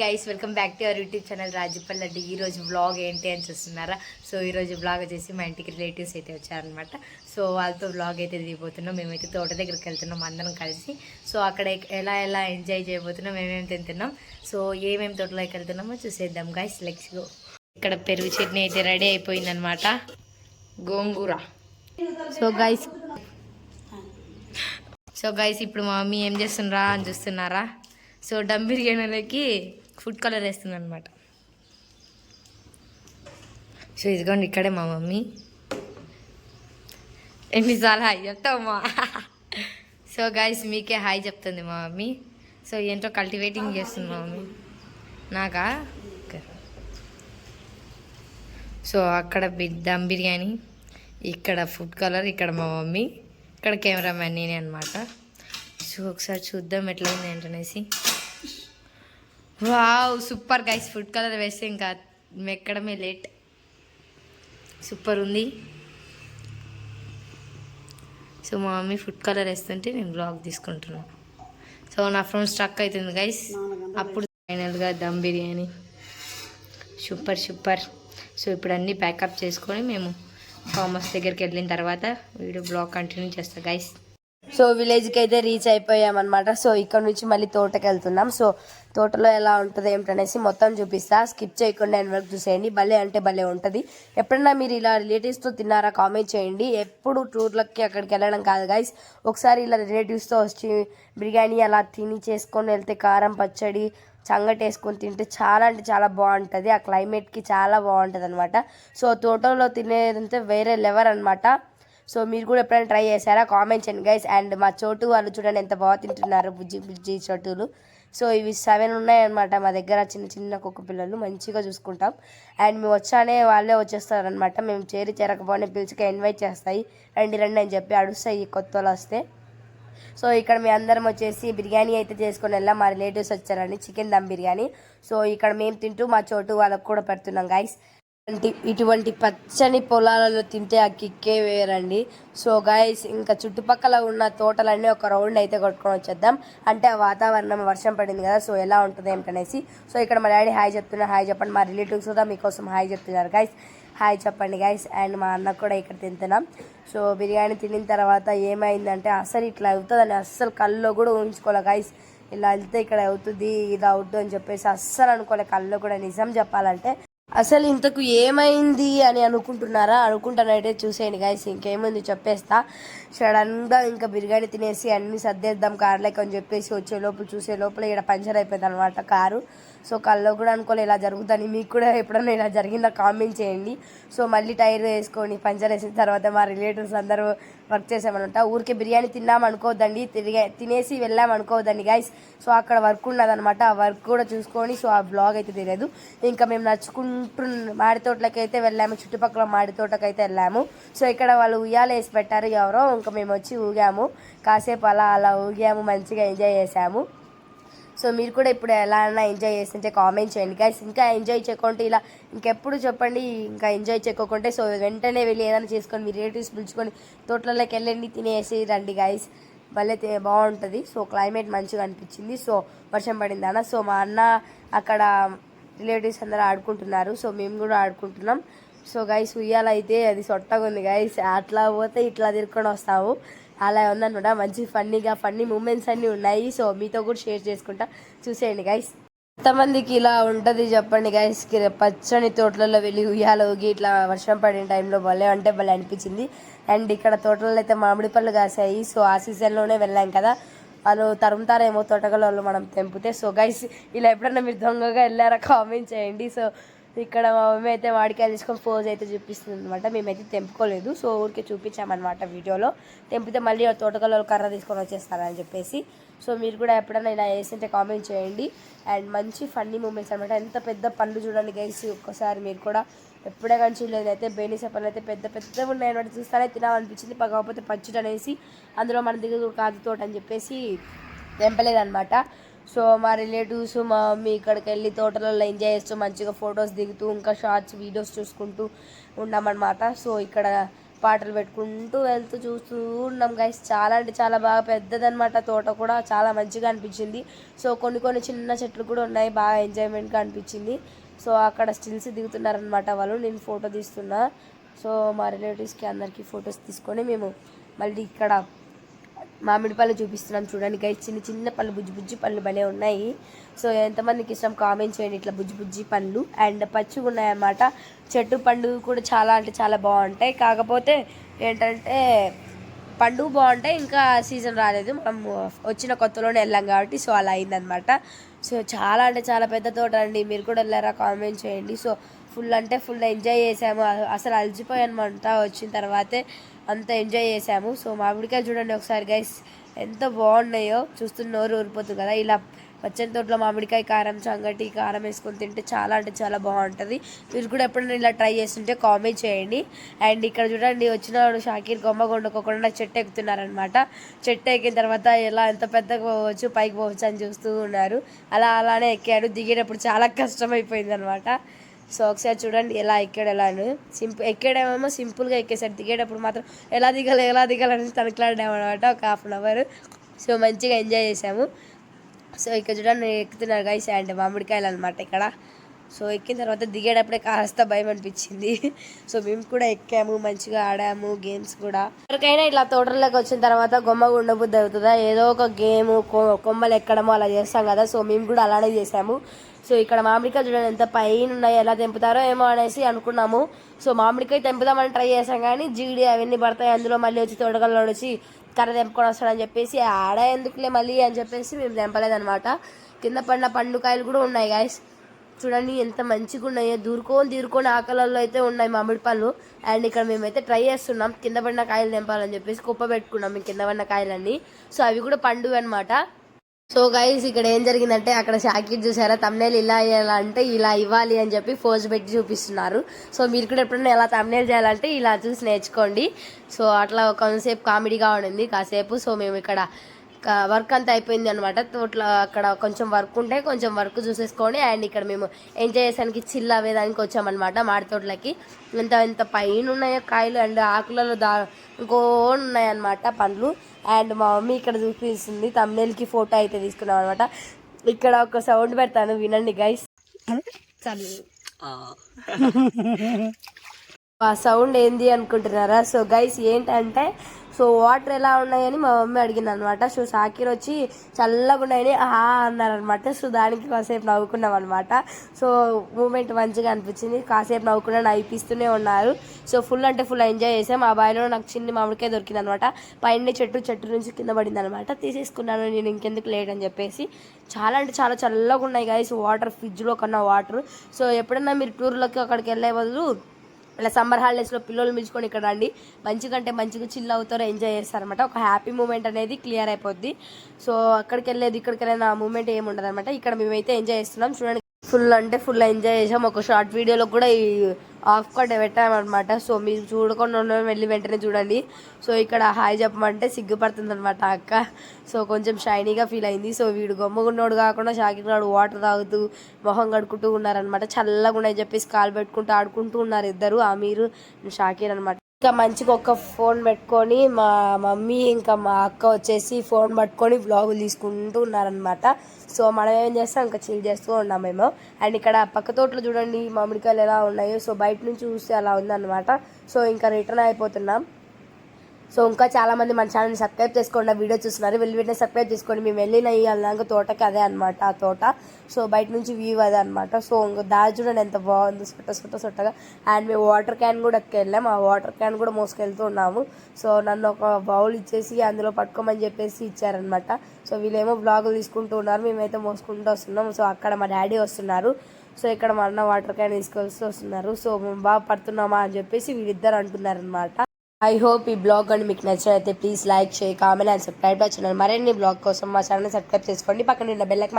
Guys welcome back to our YouTube channel Rajupalli అంటే ఈ రోజు బ్లాగ్ ఏంటి అని చూస్తున్నారా? సో ఈ రోజు బ్లాగ్ వచ్చేసి మా ఇంటికి రిలేటివ్స్ అయితే వచ్చారనమాట సో వాళ్ళతో బ్లాగ్ అయితే దిగిపోతున్నాం. మేమైతే తోట దగ్గరికి వెళ్తున్నాం అందరం కలిసి. సో అక్కడ ఎలా ఎలా ఎంజాయ్ చేయబోతున్నాం మేమేమి తింటున్నాం? సో ఏమేమి తోటలోకి వెళ్తున్నామో చూసేద్దాం గైస్ లెక్స్ గో ఇక్కడ పెరుగు చట్నీ అయితే రెడీ అయిపోయిందనమాట గోంగూర. సో గైస్ సో గైస్ ఇప్పుడు మా మమ్మీ ఏం చేస్తున్నారా అని చూస్తున్నారా? సో డమ్ బిర్యానీలోకి ఫుడ్ కలర్ వేస్తుంది అనమాట సో ఇదిగోండి ఇక్కడే మా మమ్మీ. ఎన్నిసార్లు హాయ్ చెప్తామా సో గైస్ మీకే హాయ్ చెప్తుంది మా మమ్మీ. సో ఏంటో కల్టివేటింగ్ చేస్తుంది మా మమ్మీ. నాకా? సో అక్కడ దమ్ బిర్యానీ ఇక్కడ ఫుడ్ కలర్ ఇక్కడ మా మమ్మీ ఇక్కడ కెమెరామ్యాన్ నేనే అనమాట సో ఒకసారి చూద్దాం ఎట్లా ఉంది ఏంటనేసి wow super guys food colour వేస్తే ఇంకా మెక్కడమే లేట్ సూపర్ ఉంది. సో మా మమ్మీ ఫుడ్ కలర్ వేస్తుంటే నేను బ్లాగ్ తీసుకుంటున్నాను సో నా ఫ్రెండ్స్ స్ట్రక్ అవుతుంది గైస్ అప్పుడు ఫైనల్గా dum biryani. Super super. So ఇప్పుడు అన్నీ ప్యాకప్ చేసుకొని మేము కామర్స్ దగ్గరికి వెళ్ళిన తర్వాత వీడియో బ్లాగ్ కంటిన్యూ చేస్తాం గైస్ సో విలేజ్కి అయితే రీచ్ అయిపోయామన్నమాట సో ఇక్కడ నుంచి మళ్ళీ తోటకి వెళ్తున్నాం. సో తోటలో ఎలా ఉంటుంది ఏమిటనేసి మొత్తం చూపిస్తా. స్కిప్ చేయకుండా నేను వరకు చూసేయండి. భలే అంటే భలే ఉంటుంది. ఎప్పుడన్నా మీరు ఇలా రిలేటివ్స్తో తిన్నారా కామెంట్ చేయండి. ఎప్పుడు టూర్లకి అక్కడికి వెళ్ళడం కాదు గైస్ ఒకసారి ఇలా రిలేటివ్స్తో వచ్చి బిర్యానీ అలా తిని చేసుకొని వెళ్తే కారం పచ్చడి చంగటి వేసుకొని తింటే చాలా అంటే చాలా బాగుంటుంది. ఆ క్లైమేట్కి చాలా బాగుంటుంది అనమాట సో తోటలో తినేదంటే వేరే లెవర్ అనమాట సో మీరు కూడా ఎప్పుడైనా ట్రై చేశారా? కామెంట్ చేయండి గైస్. అండ్ మా చోటు వాళ్ళు చూడండి ఎంత బాగా తింటున్నారు. బుజ్జి బుజ్జి చోటులు. సో ఇవి సెవెన్ ఉన్నాయన్నమాట మా దగ్గర చిన్న చిన్న కుక్క పిల్లలు. మంచిగా చూసుకుంటాం. అండ్ మేము వచ్చానే వాళ్ళే వచ్చేస్తారనమాట మేము చేరి చేరకపోయినా పిలిచిగా ఇన్వైట్ చేస్తాయి. రండి రండి అని చెప్పి అడుస్తాయి కొత్త వాళ్ళు వస్తే. సో ఇక్కడ మీ అందరం వచ్చేసి బిర్యానీ అయితే చేసుకొని వెళ్ళాం. మా రిలేటివ్స్ వచ్చారండి చికెన్ దమ్ బిర్యానీ. సో ఇక్కడ మేము తింటూ మా చోటు వాళ్ళకు కూడా పెడుతున్నాం గైస్. ఇటువంటి ఇటువంటి పచ్చని పొలాలలో తింటే ఆ కిక్కే వేరండి. సో గైస్ ఇంకా చుట్టుపక్కల ఉన్న తోటలన్నీ ఒక రౌండ్ అయితే కొట్టుకొని వచ్చేద్దాం. అంటే ఆ వాతావరణం వర్షం పడింది కదా సో ఎలా ఉంటుంది ఏమిటనేసి సో ఇక్కడ మా డాడీ హాయ్ చెప్తున్నారు హాయ్ చెప్పండి. మా రిలేటివ్స్ కూడా మీకోసం హాయ్ చెప్తున్నారు గైస్ హాయ్ చెప్పండి గైస్ అండ్ మా అన్న కూడా ఇక్కడ తింటున్నాం. సో బిర్యానీ తినిన తర్వాత ఏమైందంటే అసలు ఇట్లా అవుతుందని అస్సలు కళ్ళలో కూడా ఊహించుకోలే గైస్ ఇలా వెళ్తే ఇక్కడ అవుతుంది ఇది అవుతుంది అని చెప్పేసి అస్సలు అనుకోలే. కళ్ళు కూడా నిజం చెప్పాలంటే అసలు ఇంతకు ఏమైంది అని అనుకుంటున్నారా? అనుకుంటానైతే చూసేయండి గాయస్ ఇంకేముంది చెప్పేస్తా. సడన్గా ఇంకా బిర్యానీ తినేసి అన్ని సర్దేద్దాం కార్లోకి అని చెప్పేసి వచ్చే లోపల చూసే లోపల ఇక్కడ పంచర్ అయిపోయింది అనమాట కారు. సో కల్లో కూడా అనుకోలే ఇలా జరుగుతుంది మీకు కూడా ఎప్పుడైనా ఇలా జరిగిందా కామెంట్ చేయండి. సో మళ్ళీ టైర్ వేసుకొని పంచర్ వేసిన తర్వాత మా రిలేటివ్స్ అందరూ వర్క్ చేసామనమాట ఊరికే బిర్యానీ తిన్నాం అనుకోవద్దండి తిరిగే తినేసి వెళ్ళాం అనుకోవద్దండి గైస్ సో అక్కడ వర్క్ ఉన్నదనమాట ఆ వర్క్ కూడా చూసుకొని సో ఆ బ్లాగ్ అయితే తెలియదు ఇంకా మేము నడుచుకుంటూ మాడి తోటలకి అయితే వెళ్ళాము చుట్టుపక్కల మాడి తోటకైతే వెళ్ళాము. సో ఇక్కడ వాళ్ళు ఉయ్యాలు వేసి పెట్టారు ఎవరో ఇంకా మేము వచ్చి ఊగాము. కాసేపు అలా అలా ఊగాము మంచిగా ఎంజాయ్ చేసాము. సో మీరు కూడా ఇప్పుడు ఎలా అయినా ఎంజాయ్ చేస్తుంటే కామెంట్ చేయండి. గైస్ ఇంకా ఎంజాయ్ చేయకుంటే ఇలా ఇంకెప్పుడు చెప్పండి ఇంకా ఎంజాయ్ చేయకుంటే సో వెంటనే వెళ్ళి ఏదైనా చేసుకొని మీ రిలేటివ్స్ పిలుచుకొని తోటలోకి వెళ్ళండి తినేసి రండి గైస్ భలే తే- బాగుంటుంది. సో క్లైమేట్ మంచిగా అనిపించింది. సో వర్షం పడింది అన్న. సో మా అన్న అక్కడ రిలేటివ్స్ అందరూ ఆడుకుంటున్నారు. సో మేము కూడా ఆడుకుంటున్నాం. సో గైస్ ఉయ్యాలైతే అది సొట్టగా ఉంది గైస్ అట్లా పోతే ఇట్లా తిరుక్కొని వస్తాము. అలా ఉందన్నమాట మంచి ఫన్నీగా ఫన్నీ మూమెంట్స్ అన్నీ ఉన్నాయి. సో మీతో కూడా షేర్ చేసుకుంటా. చూసేయండి గైస్ ఎంతమందికి ఇలా ఉంటుంది చెప్పండి గైస్ పచ్చని తోటలలో వెళ్ళి ఉయ్యాల ఊగి ఇట్లా వర్షం పడిన టైంలో భలే అంటే భలే అనిపించింది. అండ్ ఇక్కడ తోటలలో అయితే మామిడి పళ్ళు కాసాయి. సో ఆ సీజన్లోనే వెళ్ళాం కదా. వాళ్ళు తరుముతారేమో తోటగలలో వాళ్ళు మనం తెంపితే. సో గైస్ ఇలా ఎప్పుడన్నా మీరు దొంగగా వెళ్ళారా? కామెంట్ చేయండి. సో ఇక్కడ మా మమ్మీ అయితే వాడికాయలు తీసుకొని పోజ్ అయితే చూపిస్తుంది అనమాట మేమైతే తెంపుకోలేదు. సో ఊరికే చూపించామన్నమాట వీడియోలో. తెంపితే మళ్ళీ తోటకల్లో కర్ర తీసుకొని వచ్చేస్తారని చెప్పేసి. సో మీరు కూడా ఎప్పుడైనా ఇలా వేసింటే కామెంట్ చేయండి. అండ్ మంచి ఫన్నీ మూమెంట్స్ అనమాట ఎంత పెద్ద పండ్లు చూడండి గైస్ ఒక్కసారి మీరు కూడా ఎప్పుడే కానీ చూడలేదు. అయితే బేనిస పనులు అయితే పెద్ద పెద్దగా ఉన్నాయి అనమాట చూస్తానే తినాలనిపించింది. కాకపోతే పచ్చడి అనేసి అందులో మన దగ్గర కాదు తోట అని చెప్పేసి తెంపలేదనమాట సో మా రిలేటివ్స్ మా మమ్మీ ఇక్కడికి వెళ్ళి తోటలలో ఎంజాయ్ చేస్తూ మంచిగా ఫొటోస్ దిగుతూ ఇంకా షార్ట్స్ వీడియోస్ చూసుకుంటూ ఉన్నామన్నమాట. సో ఇక్కడ పాటలు పెట్టుకుంటూ వెళ్తూ చూస్తూ ఉన్నాం గైస్ చాలా అంటే చాలా బాగా పెద్దదనమాట తోట కూడా. చాలా మంచిగా అనిపించింది. సో కొన్ని కొన్ని చిన్న చెట్లు కూడా ఉన్నాయి. బాగా ఎంజాయ్మెంట్గా అనిపించింది. సో అక్కడ స్టిల్స్ దిగుతున్నారనమాట వాళ్ళు. నేను ఫోటో తీస్తున్నా. సో మా రిలేటివ్స్కి అందరికీ ఫొటోస్ తీసుకొని మేము మళ్ళీ ఇక్కడ మామిడి పళ్ళు చూపిస్తున్నాం చూడండి గైస్ చిన్న చిన్న పళ్ళు బుజ్జి బుజ్జి పళ్ళు భలే ఉన్నాయి. సో ఎంతమందికి ఇష్టం? కామెంట్ చేయండి ఇట్లా బుజ్జి బుజ్జి పళ్ళు. అండ్ పచ్చిగా ఉన్నాయన్నమాట. చెట్టు పండు కూడా చాలా అంటే చాలా బాగుంటాయి. కాకపోతే ఏంటంటే పండు బాగుంటాయి ఇంకా సీజన్ రాలేదు. మనం వచ్చిన కొత్తలోనే వెళ్ళాం కాబట్టి సో అలా అయిందనమాట సో చాలా అంటే చాలా పెద్ద తోట అండి. మీరు కూడా వెళ్ళారా? కామెంట్ చేయండి. సో ఫుల్ అంటే ఫుల్ ఎంజాయ్ చేసాము. అసలు అలసిపోయాను. అంతా వచ్చిన తర్వాతే అంత ఎంజాయ్ చేసాము సో మామిడికాయ చూడండి ఒకసారి గైస్ ఎంత బాగున్నాయో. చూస్తున్నోరు ఊరిపోతుంది కదా. ఇలా పచ్చని తోటలో మామిడికాయ కారం సంగటి కారం వేసుకొని తింటే చాలా అంటే చాలా బాగుంటుంది. మీరు కూడా ఎప్పుడైనా ఇలా ట్రై చేస్తుంటే కామెంట్ చేయండి. అండ్ ఇక్కడ చూడండి వచ్చిన షాకీర్ కొమ్మ కొండకోకుండా చెట్టు ఎక్కుతున్నారనమాట చెట్టు ఎక్కిన తర్వాత ఎలా ఎంత పెద్దగా పోవచ్చు పైకి పోవచ్చు అని చూస్తూ ఉన్నారు. అలా అలానే ఎక్కాడు. దిగేటప్పుడు చాలా కష్టమైపోయింది అనమాట సో ఒకసారి చూడండి ఎలా ఎక్కాడు ఎలా అని. సింపుల్ ఎక్కాడేమో సింపుల్గా ఎక్కేసాడు. దిగేటప్పుడు మాత్రం ఎలా దిగాలి ఎలా దిగాలని తనకలాడాము ఒక హాఫ్ అన్ అవర్. సో మంచిగా ఎంజాయ్ చేసాము. సో ఇక్కడ చూడండి ఎక్కుతున్నారు గైస్ అండ్ మామిడికాయలు అనమాట ఇక్కడ. సో ఎక్కిన తర్వాత దిగేటప్పుడే కాస్త భయం అనిపించింది. సో మేము కూడా ఎక్కాము మంచిగా ఆడాము గేమ్స్ కూడా. ఎవరికైనా ఇట్లా తోటలోకి వచ్చిన తర్వాత గొమ్మ ఉండబుద్ధి అవుతుందా? ఏదో ఒక గేమ్ కొమ్మలు ఎక్కడమో అలా చేస్తాం కదా. సో మేము కూడా అలానే చేసాము. సో ఇక్కడ మామిడికాయ చూడండి ఎంత పైన ఉన్నాయి ఎలా తెంపుతారో ఏమో అనేసి అనుకున్నాము. సో మామిడికాయ తెంపుదామని ట్రై చేసాం కానీ జీడి అవన్నీ పడతాయి అందులో మళ్ళీ వచ్చి తోటకల్లో వచ్చి కర్ర తెంపుకొని వస్తాడని చెప్పేసి ఆడ ఎందుకులే మళ్ళీ అని చెప్పేసి మేము తెంపలేదనమాట కింద పడిన పండుకాయలు కూడా ఉన్నాయి గాయస్ చూడండి ఎంత మంచిగా ఉన్నాయో దూరుకొని దూరుకొని ఆకలల్లో అయితే ఉన్నాయి మామిడి పళ్ళు అండ్ ఇక్కడ మేమైతే ట్రై చేస్తున్నాం కింద పడిన కాయలు తెంపాలని చెప్పేసి కుప్ప పెట్టుకున్నాం మేము కింద పడిన కాయలన్నీ. సో అవి కూడా పండుగ అనమాట సో గైస్ ఇక్కడ ఏం జరిగిందంటే అక్కడ షాకిట్ చూసారా? తమ్నేల్ ఇలా ఇవ్వాలంటే ఇలా ఇవ్వాలి అని చెప్పి ఫోజ్ పెట్టి చూపిస్తున్నారు. సో మీరు కూడా ఎప్పుడైనా ఎలా తమ్నేల్ చేయాలంటే ఇలా చూసి నేర్చుకోండి. సో అట్లా కొంతసేపు కామెడీగా ఉండింది కాసేపు. సో మేము ఇక్కడ వర్క్ అంతా అయిపోయింది అనమాట తోటలో అక్కడ కొంచెం వర్క్ ఉంటే కొంచెం వర్క్ చూసేసుకొని అండ్ ఇక్కడ మేము ఎంజాయ్ చేసానికి చిల్ అవ్వేదానికి వచ్చామన్నమాట మాడి తోటలకి. ఎంత ఎంత పైన ఉన్నాయో కాయలు అండ్ ఆకులలో దా ఇంకో ఉన్నాయన్నమాట పండ్లు. అండ్ మా మమ్మీ ఇక్కడ చూపిస్తుంది. తమ్నేల్కి ఫోటో అయితే తీసుకున్నాం అనమాట ఇక్కడ ఒక సౌండ్ పెడతాను వినండి గైస్ ఆ. సౌండ్ ఏంది అనుకుంటున్నారా? సో గైస్ ఏంటంటే సో వాటర్ ఎలా ఉన్నాయని మా మమ్మీ అడిగింది అనమాట సో సాకిర్ వచ్చి చల్లగా ఉన్నాయని ఆ అన్నారనమాట. సో దానికి కాసేపు నవ్వుకున్నాం అనమాట. సో మూమెంట్ మంచిగా అనిపించింది. కాసేపు నవ్వుకున్నా నవ్విపిస్తూనే ఉన్నారు. సో ఫుల్ అంటే ఫుల్ ఎంజాయ్ చేసాం. ఆ బావిలో నాకు చిన్న మామిడికాయ దొరికింది అనమాట పైన చెట్టు చెట్టు నుంచి కింద పడింది అనమాట తీసేసుకున్నాను. నేను ఇంకెందుకు లేట్ అని చెప్పేసి. చాలా అంటే చాలా చల్లగా ఉన్నాయి గైస్ వాటర్ ఫ్రిడ్జ్లో కన్నా వాటర్ సో ఎప్పుడన్నా మీరు టూర్లోకి అక్కడికి వెళ్ళే బదులు ఇలా సమ్మర్ హాలిడేస్లో పిల్లలు మించుకొని ఇక్కడ రండి. మంచిగా అంటే మంచిగా చిల్ అవుతారు ఎంజాయ్ చేస్తారనమాట ఒక హ్యాపీ మూమెంట్ అనేది క్లియర్ అయిపోద్ది. సో అక్కడికి వెళ్ళేది ఇక్కడికి వెళ్ళిన మూమెంట్ ఏమి ఉండదు అనమాట ఇక్కడ మేమైతే ఎంజాయ్ చేస్తున్నాం. చూడండి ఫుల్ అంటే ఫుల్ ఎంజాయ్ చేసాం ఒక షార్ట్ వీడియోలో కూడా ఈ ఆఫ్ కట్ పెట్టామన్నమాట. సో మీరు చూడకుండా ఉండడం వెళ్ళి వెంటనే చూడండి. సో ఇక్కడ హాయ్ చెప్పమంటే సిగ్గుపడుతుంది అనమాట అక్క. సో కొంచెం షైనీగా ఫీల్ అయింది. సో వీడు గొమ్మగున్నోడు కాకుండా షాకిర్ గాడు వాటర్ తాగుతూ మొహం కడుకుంటూ ఉన్నారనమాట చల్లగా ఉన్నాయి చెప్పేసి కాలు పెట్టుకుంటూ ఆడుకుంటూ ఉన్నారు ఇద్దరు. ఆ మీరు షాకిర్ అనమాట ఇంకా మంచిగా ఒక ఫోన్ పెట్టుకొని మా మమ్మీ ఇంకా మా అక్క వచ్చేసి ఫోన్ పట్టుకొని వ్లాగులు తీసుకుంటూ ఉన్నారనమాట సో మనం ఏం చేస్తాం? ఇంకా చిల్ చేస్తూ ఉన్నాం మేము. అండ్ ఇక్కడ పక్క తోటలో చూడండి మామిడికాయలు ఎలా ఉన్నాయో. సో బయట నుంచి చూస్తే అలా ఉందన్నమాట. సో ఇంకా రిటర్న్ అయిపోతున్నాం. సో ఇంకా చాలామంది మన ఛానల్ని సబ్స్క్రైబ్ చేసుకోండి ఆ వీడియో చూస్తున్నారు. వెళ్ళి వెంటనే సబ్స్క్రైబ్ చేసుకోండి. మేము వెళ్ళిన ఈ అల్లాంగ తోటకి అదే అనమాట ఆ తోట. సో బయట నుంచి వ్యూ అదే అనమాట సో ఇంకా దారి చూడండి ఎంత బాగుంది సొట్ట సొట్ట సొట్టగా. అండ్ మేము వాటర్ క్యాన్ కూడా వెళ్ళాం. ఆ వాటర్ క్యాన్ కూడా మోసుకెళ్తూ ఉన్నాము. సో నన్ను ఒక బౌల్ ఇచ్చేసి అందులో పట్టుకోమని చెప్పేసి ఇచ్చారనమాట సో వీళ్ళేమో బ్లాగులు తీసుకుంటూ ఉన్నారు. మేమైతే మోసుకుంటూ వస్తున్నాం సో అక్కడ మా డాడీ వస్తున్నారు. సో ఇక్కడ మా అన్న వాటర్ క్యాన్ తీసుకొస్తూ వస్తున్నారు. సో మేము బాగా పడుతున్నామా అని చెప్పేసి వీళ్ళిద్దరు అంటున్నారు అనమాట ఐ హోప్ ఈ బ్లాగ్ అని మీకు నచ్చినట్లయితే ప్లీజ్ లైక్ చేయి కామెంట్ అండ్ సబ్స్క్రైబ్ ఛానల్ మరిన్ని బ్లాగ్ కోసం మా ఛానల్ సబ్స్క్రైబ్ చేసుకోండి. పక్కన ఉన్న బెల్లకి